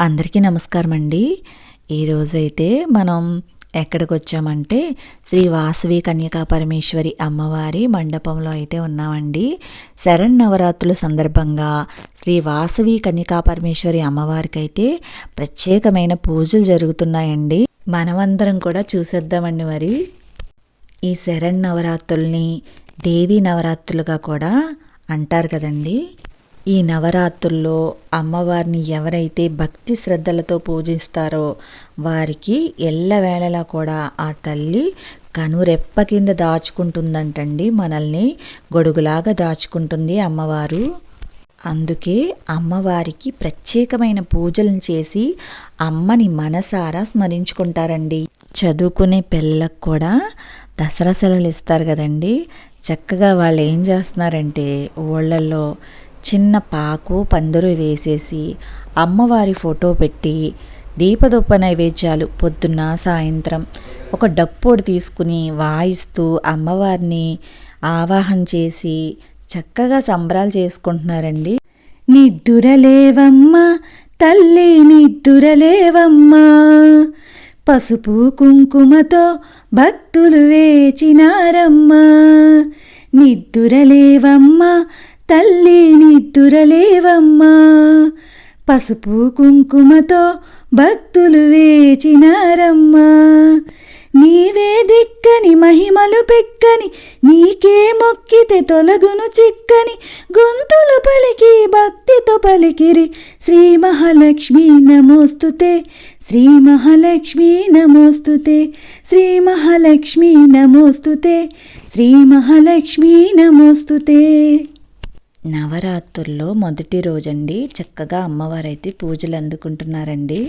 అందరికీ నమస్కారం అండి ఈరోజైతే మనం ఎక్కడికి వచ్చామంటే శ్రీ వాసవి కన్యకా పరమేశ్వరి అమ్మవారి మండపంలో అయితే ఉన్నామండి. శరణ్ నవరాత్రుల సందర్భంగా శ్రీ వాసవి కన్యకా పరమేశ్వరి అమ్మవారికి అయితే ప్రత్యేకమైన పూజలు జరుగుతున్నాయండి. మనమందరం కూడా చూసేద్దామండి మరి. ఈ శరణ్ నవరాత్రుల్ని దేవీ నవరాత్రులుగా కూడా అంటారు కదండి. ఈ నవరాత్రుల్లో అమ్మవారిని ఎవరైతే భక్తి శ్రద్ధలతో పూజిస్తారో వారికి ఎల్లవేళలా కూడా ఆ తల్లి కనురెప్ప కింద దాచుకుంటుందంటండి మనల్ని గొడుగులాగా దాచుకుంటుంది అమ్మవారు. అందుకే అమ్మవారికి ప్రత్యేకమైన పూజలను చేసి అమ్మని మనసారా స్మరించుకుంటారండి. చదువుకునే పిల్లలకు కూడా దసరా సెలవులు ఇస్తారు కదండి. చక్కగా వాళ్ళు ఏం చేస్తున్నారంటే ఊళ్ళల్లో చిన్న పాకు పందిరు వేసేసి అమ్మవారి ఫోటో పెట్టి దీపదొప్ప నైవేద్యాలు పొద్దున్న సాయంత్రం ఒక డప్పోడు తీసుకుని వాయిస్తూ అమ్మవారిని ఆవాహన చేసి చక్కగా సంబరాలు చేసుకుంటున్నారండి. నిద్దురలేవమ్మా తల్లి నిద్దురలేవమ్మా పసుపు కుంకుమతో భక్తులు వేచినారమ్మా. నిద్దురలేవమ్మా తల్లి నిద్దురలేవమ్మా పసుపు కుంకుమతో భక్తులు వేచినారమ్మా. నీవే దిక్కని మహిమలు పెక్కని నీకే మొక్కితే తొలగును చిక్కని గొంతులు పలికి భక్తితో పలికిరి. శ్రీ మహాలక్ష్మి నమోస్తుతే శ్రీ మహాలక్ష్మి నమోస్తుతే శ్రీ మహాలక్ష్మి నమోస్తుతే శ్రీ మహాలక్ష్మి నమోస్తుతే. నవరాత్రుల్లో మొదటి రోజండి చక్కగా అమ్మవారైతే పూజలు అందుకుంటున్నారండి.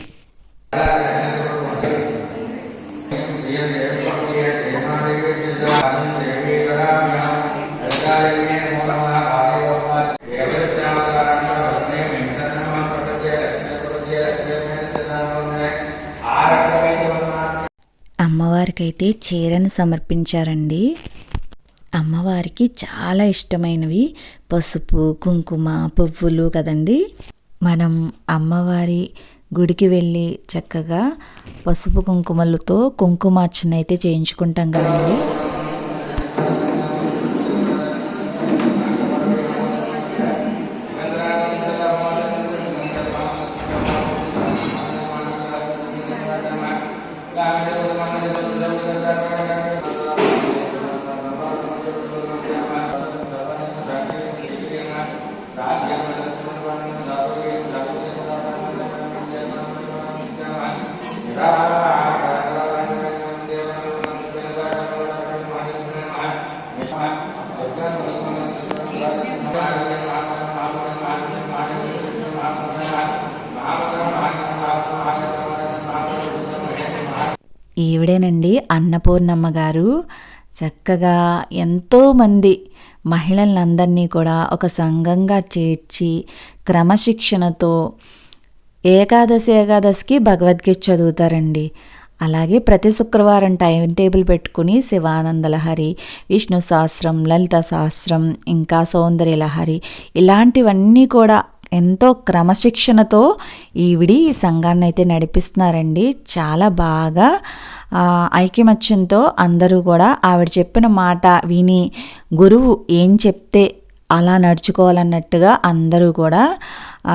అమ్మవారికైతే చీరను సమర్పించారండి. అమ్మవారికి చాలా ఇష్టమైనవి. పసుపు కుంకుమ పువ్వులు కదండి. మనం అమ్మవారి గుడికి వెళ్ళి చక్కగా పసుపు కుంకుమలతో కుంకుమార్చన అయితే చేయించుకుంటాం కదండి. ఈవిడేనండి అన్నపూర్ణమ్మ గారు. చక్కగా ఎంతోమంది మహిళలందరినీ కూడా ఒక సంఘంగా చేర్చి క్రమశిక్షణతో ఏకాదశి ఏకాదశికి భగవద్గీత చదువుతారండి. అలాగే ప్రతి శుక్రవారం టైం టేబుల్ పెట్టుకుని శివానంద లహరి విష్ణు సహస్రం లలిత సహస్రం ఇంకా సౌందర్య లహరి ఇలాంటివన్నీ కూడా ఎంతో క్రమశిక్షణతో ఈవిడి ఈ సంఘాన్ని అయితే నడిపిస్తున్నారండి. చాలా బాగా ఐక్యమత్యంతో అందరూ కూడా ఆవిడ చెప్పిన మాట విని గురువు ఏం చెప్తే అలా నడుచుకోవాలన్నట్టుగా అందరూ కూడా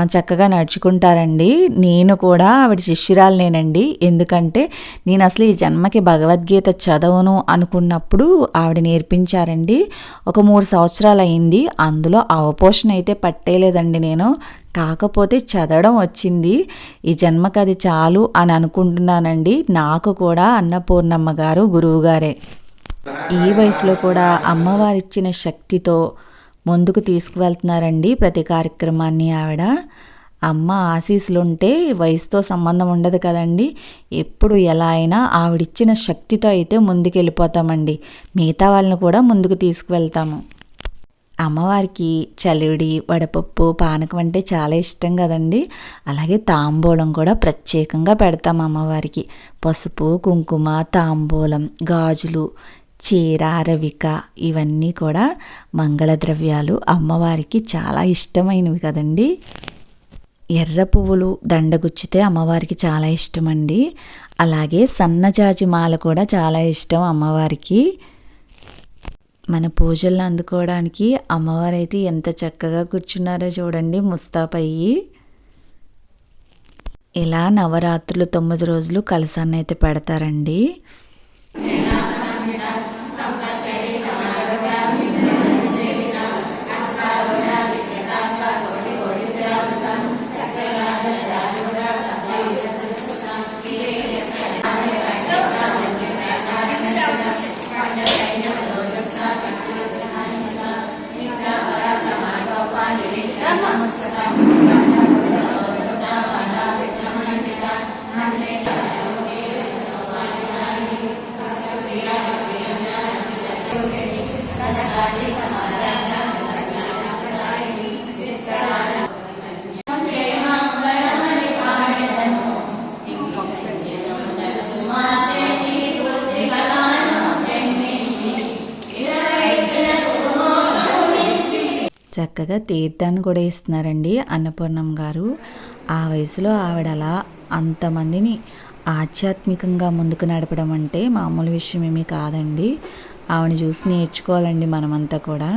చక్కగా నడుచుకుంటారండి. నేను కూడా ఆవిడ శిష్యురాలనేనండి. ఎందుకంటే నేను అసలు ఈ జన్మకి భగవద్గీత చదవను అనుకున్నప్పుడు ఆవిడ నేర్పించారండి. ఒక మూడు సంవత్సరాలు అయింది అందులో అవపోషణ అయితే పట్టేలేదండి నేను. కాకపోతే చదవడం వచ్చింది. ఈ జన్మకి అది చాలు అని అనుకుంటున్నానండి. నాకు కూడా అన్నపూర్ణమ్మ గారు గురువుగారే. ఈ వయసులో కూడా అమ్మవారిచ్చిన శక్తితో ముందుకు తీసుకువెళ్తున్నారండి ప్రతి కార్యక్రమాన్ని ఆవిడ. అమ్మ ఆశీస్సులుంటే వయసుతో సంబంధం ఉండదు కదండి. ఎప్పుడు ఎలా అయినా ఆవిడిచ్చిన శక్తితో అయితే ముందుకు వెళ్ళిపోతామండి మిగతా వాళ్ళని కూడా ముందుకు తీసుకువెళ్తాము. అమ్మవారికి చలివిడి వడపప్పు పానకం అంటే చాలా ఇష్టం కదండి. అలాగే తాంబూలం కూడా ప్రత్యేకంగా పెడతాం అమ్మవారికి. పసుపు కుంకుమ తాంబూలం గాజులు చీర అరవిక ఇవన్నీ కూడా మంగళ ద్రవ్యాలు అమ్మవారికి చాలా ఇష్టమైనవి కదండి. ఎర్ర పువ్వులు దండగుచ్చితే అమ్మవారికి చాలా ఇష్టం అండి అలాగే సన్నజాజి మాల కూడా చాలా ఇష్టం అమ్మవారికి. మన పూజలను అందుకోవడానికి అమ్మవారు అయితే ఎంత చక్కగా కూర్చున్నారో చూడండి ముస్తాపయ్యి. ఇలా నవరాత్రులు తొమ్మిది రోజులు కలసాన్ని అయితే పెడతారండి. చక్కగా తీర్థాన్ని కూడా ఇస్తున్నారండి అన్నపూర్ణమ్మ గారు. ఆ వయసులో ఆవిడ అలా అంతమందిని ఆధ్యాత్మికంగా ముందుకు నడపడం అంటే మామూలు విషయం ఏమీ కాదండి. ఆవిడ చూసి నేర్చుకోవాలండి మనమంతా కూడా.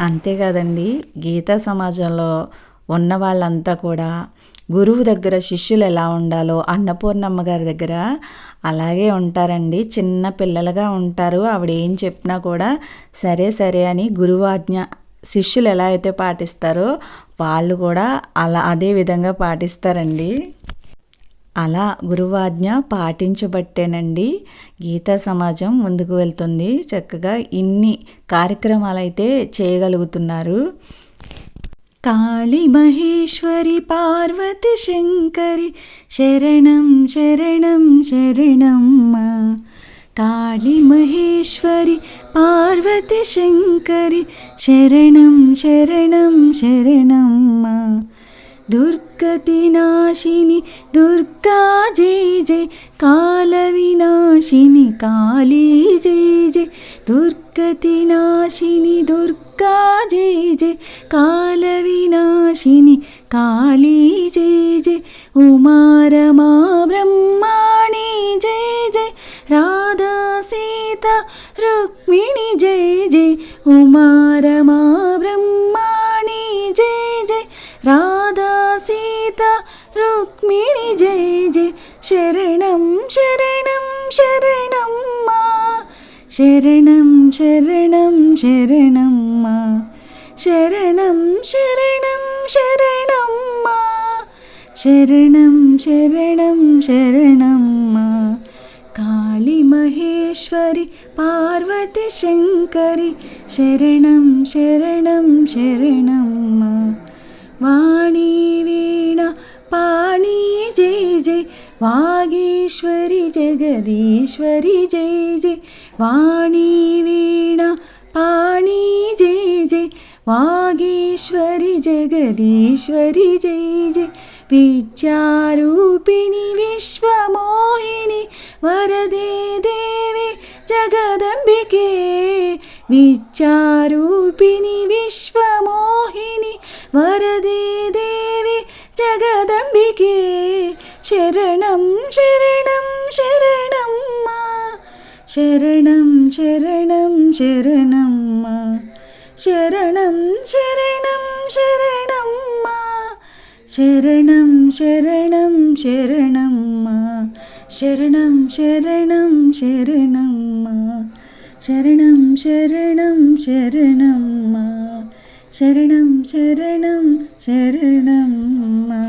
అంతేకాదండి గీతా సమాజంలో ఉన్న వాళ్ళంతా కూడా గురువు దగ్గర శిష్యులు ఎలా ఉండాలో అన్నపూర్ణమ్మ గారి దగ్గర అలాగే ఉంటారండి. చిన్న పిల్లలుగా ఉంటారు. ఆవిడ ఏం చెప్పినా కూడా సరే సరే అని గురువు ఆజ్ఞ శిష్యులు ఎలా అయితే పాటిస్తారో వాళ్ళు కూడా అలా అదే విధంగా పాటిస్తారండి. అలా గురువాజ్ఞ పాటించబట్టేనండి. గీతా సమాజం ముందుకు వెళ్తుంది. చక్కగా ఇన్ని కార్యక్రమాలు అయితే చేయగలుగుతున్నారు. కాళి మహేశ్వరి పార్వతి శంకరి శరణం శరణం శరణమ్మ. కాళి మహేశ్వరి పార్వతి శంకరి. శరణం శరణం శరణమ్మ దుర్గతి నాశిని దుర్గా జై జయ కాల వినాశిని కాళీ జై జయ దుర్గ ജഗതിനാശിനി ദുർഗാ ജയ ജയ കാലവിനാശിനി കാളി ജയ ജയ ഉമാരമാ ബ്രഹ്മാണി ജയ ജയ രാധാ സീത രുക്മിണി ജയ ജയ ഉമാരമാ ബ്രഹ്മാ శరణం శరణం శరణమ్మా శరణం శరణం శరణమ్మా శరణం శరణం శరణమ్మా కాళీ మహేశ్వరి పార్వతి శంకరి శరణం శరణం శరణమ్మా వాణి వీణ పాణి జై జై वागीश्वरि जगदीश्वरि जय जय। वाणी वीणा पाणी जय जय। वागीश्वरि जगदीश्वरि जय जय। विद्यारूपिणि विश्वमोहिनि वरदे देवे जगदम्बिके। विद्यारूपिणि विश्वमोहिनि वरदे देवे जगदम्बिके। శరణం శరణం శరణమ్మా శరణం శరణం శరణమ్మా శరణం శరణం శరణమ్మా శరణం శరణం శరణమ్మా శరణం శరణం శరణమ్మా శరణం శరణం శరణమ్మా శరణం శరణం శరణమ్మా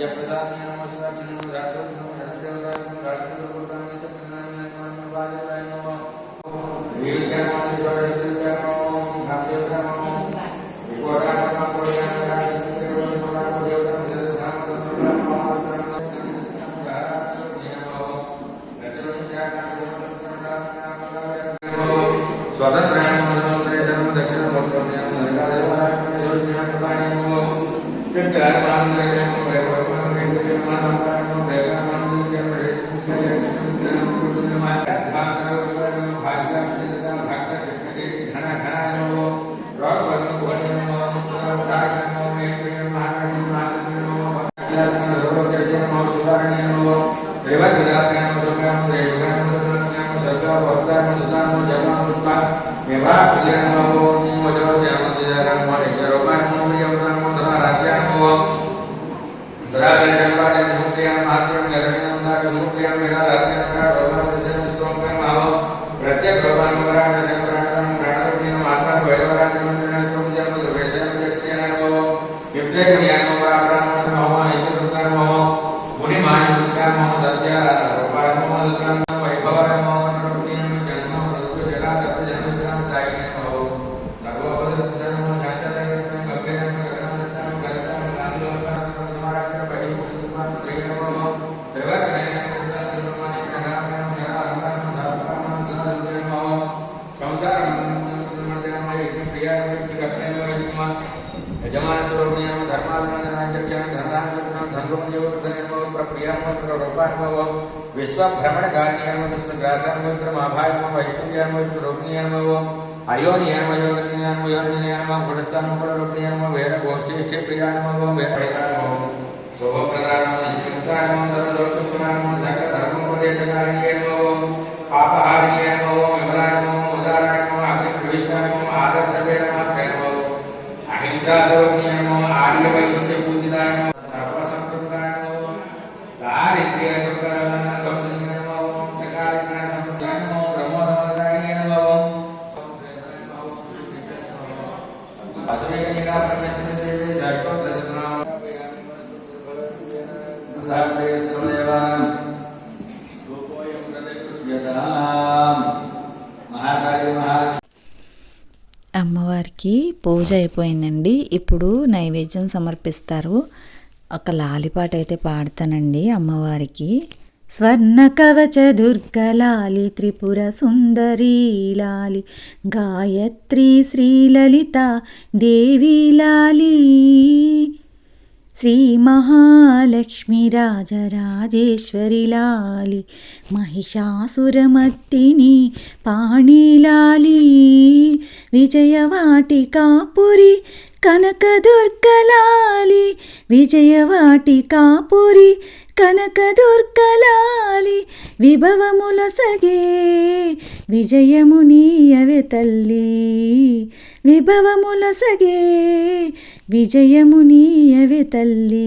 ya prasadam namo sadachana namo sadachana 对，你要把。पौर्वान्मो विश्वभ्रमणकार्यान्मविष्णु ग्रासान्मविक्रमाभान्मो वैष्णव्यान्मविष्णु रोगिण्यान्मो अयोनियान्म योगस्यान्म योनियान्म पुरस्तान्म पुनरोगिण्यान्म वेद गोष्ठीष्ठे प्रियान्मो वेदान्मो शुभप्रदान्म नित्यप्रदान्म सर्वदोषप्रदान्म सकलधर्मोपदेशकार्यान्मो पापहार्यान्मो विमलान्मो उदारान्मो अग्निप्रविष्टान्मो आदर्शवेदनाभ्यान्मो अहिंसा सर्वज्ञान्मो आर्यवैश्य అమ్మవారికి పూజ అయిపోయిందండి. ఇప్పుడు నైవేద్యం సమర్పిస్తారు. ఒక లాలిపాట అయితే పాడతానండి అమ్మవారికి. స్వర్ణ కవచ దుర్గలాలి త్రిపుర సుందరీ లాలి గాయత్రి శ్రీలలిత దేవి లాలి. శ్రీ మహాలక్ష్మి రాజరాజేశ్వరి లాలి మహిషాసురమర్దిని పాణిలాలి విజయవాటికాపురి కనకదుర్గలాలి విజయవాటికాపురి కనకదుర్గలాలి విభవముల సగే విజయమునీయవే తల్లి విభవముల విజయము విజయమునీయవే తల్లి.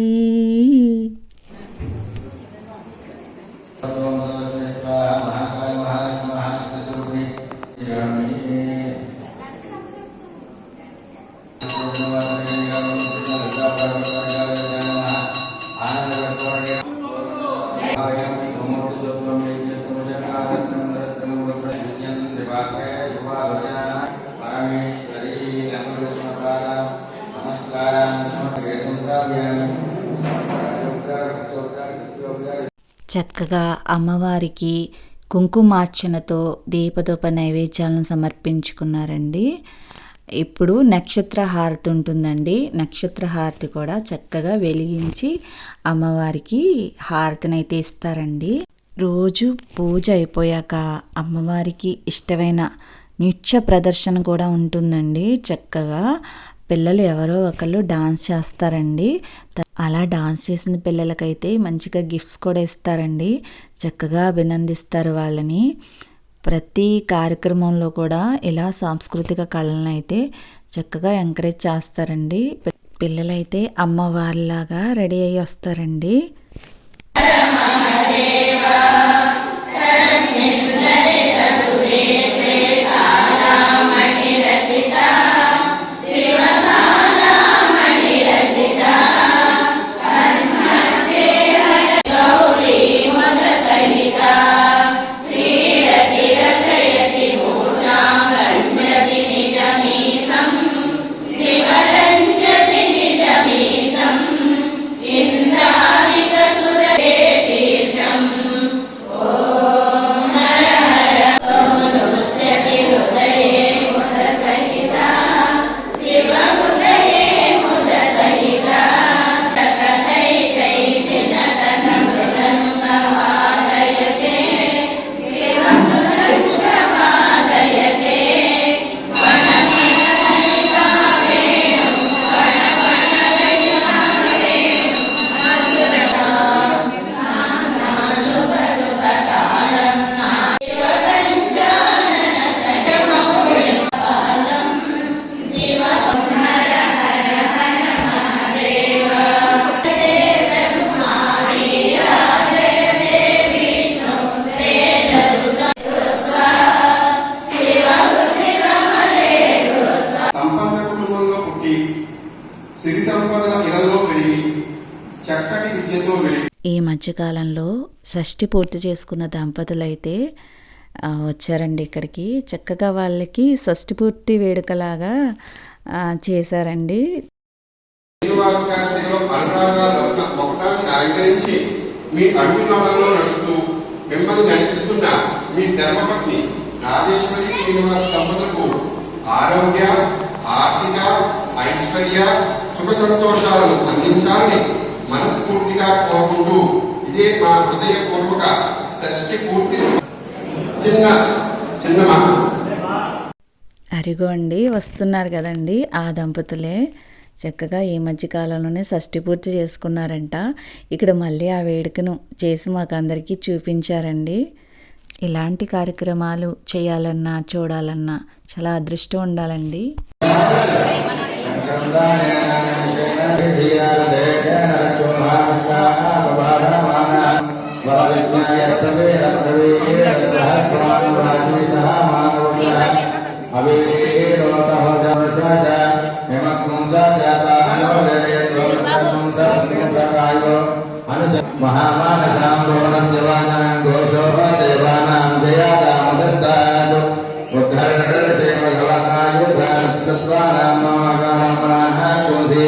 చక్కగా అమ్మవారికి కుంకుమార్చనతో దీపదూప నైవేద్యాలను సమర్పించుకున్నారండి. ఇప్పుడు నక్షత్ర హారతి ఉంటుందండి. నక్షత్ర హారతి కూడా చక్కగా వెలిగించి అమ్మవారికి హారతినైతే ఇస్తారండి. రోజు పూజ అయిపోయాక అమ్మవారికి ఇష్టమైన నృత్య ప్రదర్శన కూడా ఉంటుందండి. చక్కగా పిల్లలు ఎవరో ఒకళ్ళు డాన్స్ చేస్తారండి. త- అలా డాన్స్ చేసిన పిల్లలకైతే మంచిగా గిఫ్ట్స్ కూడా ఇస్తారండి. చక్కగా అభినందిస్తారు వాళ్ళని. ప్రతి కార్యక్రమంలో కూడా ఇలా సాంస్కృతిక కళలను అయితే చక్కగా ఎంకరేజ్ చేస్తారండి. పిల్లలైతే అమ్మవారిలాగా రెడీ అయ్యి వస్తారండి. షష్ఠి పూర్తి చేసుకున్న దంపతులు అయితే వచ్చారండి ఇక్కడికి. చక్కగా వాళ్ళకి షష్ఠి పూర్తి వేడుకలాగా చేశారండి. మీ అడుగునాడంలో నడుస్తూ మిమ్మల్ని నడిపిస్తున్న మీ ధర్మపత్ని రాజేశ్వరి శ్రీనివాస దంపతులకు ఆరోగ్య ఆర్థిక ఐశ్వర్య సుఖ సంతోషాలను అందించాలని మనస్ఫూర్తిగా కోరుకుంటూ ఇదే మా హృదయపూర్వక షష్ఠి పూర్తి చిన్న చిన్నమా అరిగోండి వస్తున్నారు కదండి ఆ దంపతులే. చక్కగా ఈ మధ్య కాలంలోనే షష్ఠి పూర్తి చేసుకున్నారంట. ఇక్కడ మళ్ళీ ఆ వేడుకను చేసి మాకు అందరికీ చూపించారండి. ఇలాంటి కార్యక్రమాలు చేయాలన్నా చూడాలన్నా చాలా అదృష్టం ఉండాలండి. भवज्ञायस्तवे रस्तवे सहस्रानुराजे सह मानवज्ञः अभिवेके दोषभोजवशा च हिमकुंसा जाता अनुजयत्वमुंसकायो अनुस महामानसां रोणं देवानां घोषोः देवानां जयादामुदस्तात् उद्धरणदर्शे भगवतायुधानसत्त्वानां मम कामनाः तुलसी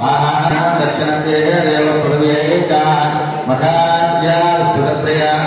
మహామానసాంబోధం దేవానాం ఘోషో దేవానాం జయాదాముదస్తాదు శరన్నవరాత్రి